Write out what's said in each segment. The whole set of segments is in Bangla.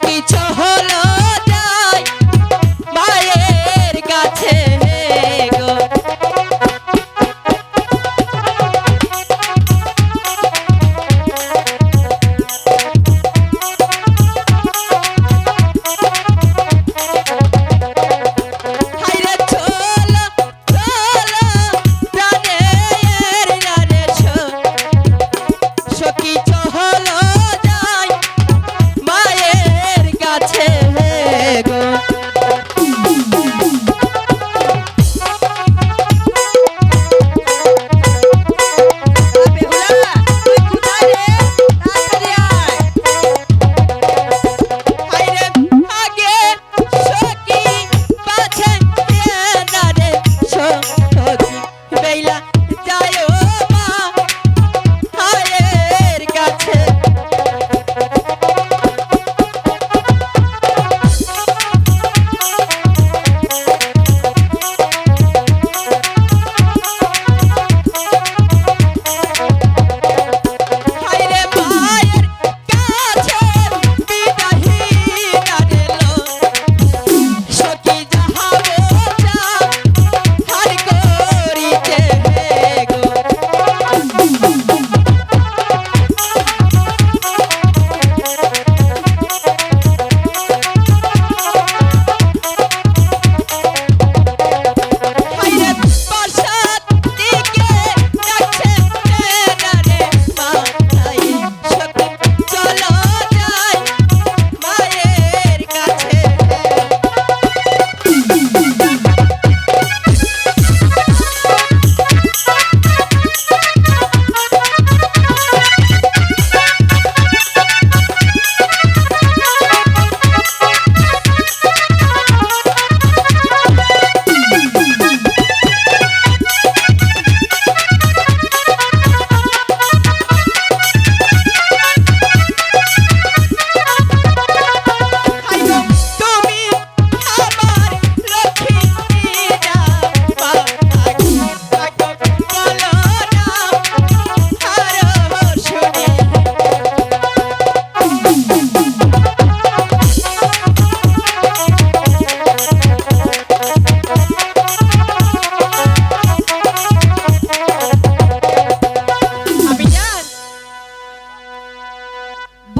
কিছু হলো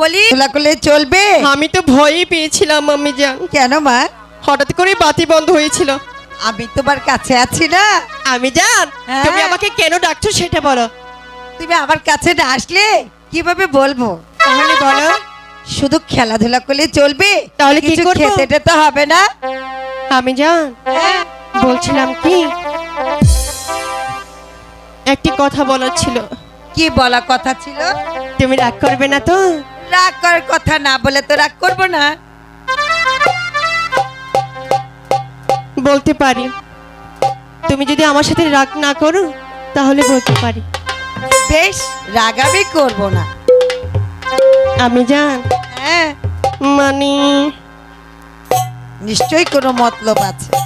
বলি? খোলা করলে চলবে? আমি তো ভয়ই পেয়েছিলাম আমি জান কেন মা? হঠাৎ করে বাতি বন্ধ হয়েছিল। আমি তোমার কাছে আছি না। আমি জান হ্যাঁ। তুমি আমাকে কেন ডাকছো সেটা বলো। তুমি আমার কাছে না আসলে কীভাবে বলব? তাহলে বলো। শুধু খেলাধুলা করলে চলবে? তাহলে কি কিছু করব? খেতে তো হবে না। আমি জান বলছিলাম কি? একটি কথা বলার ছিল। কি বলা কথা ছিল? তুমি রাগ করবে না তো? রাগ করার কথা না বলে তো রাগ করব না। বলতে পারি। তুমি যদি আমার সাথে রাগ না করো তাহলে বলতে পারি। বেশ রাগ আমি করব না। আমি জান। হ্যাঁ। মানে? নিশ্চয়ই কোনো মতলব আছে।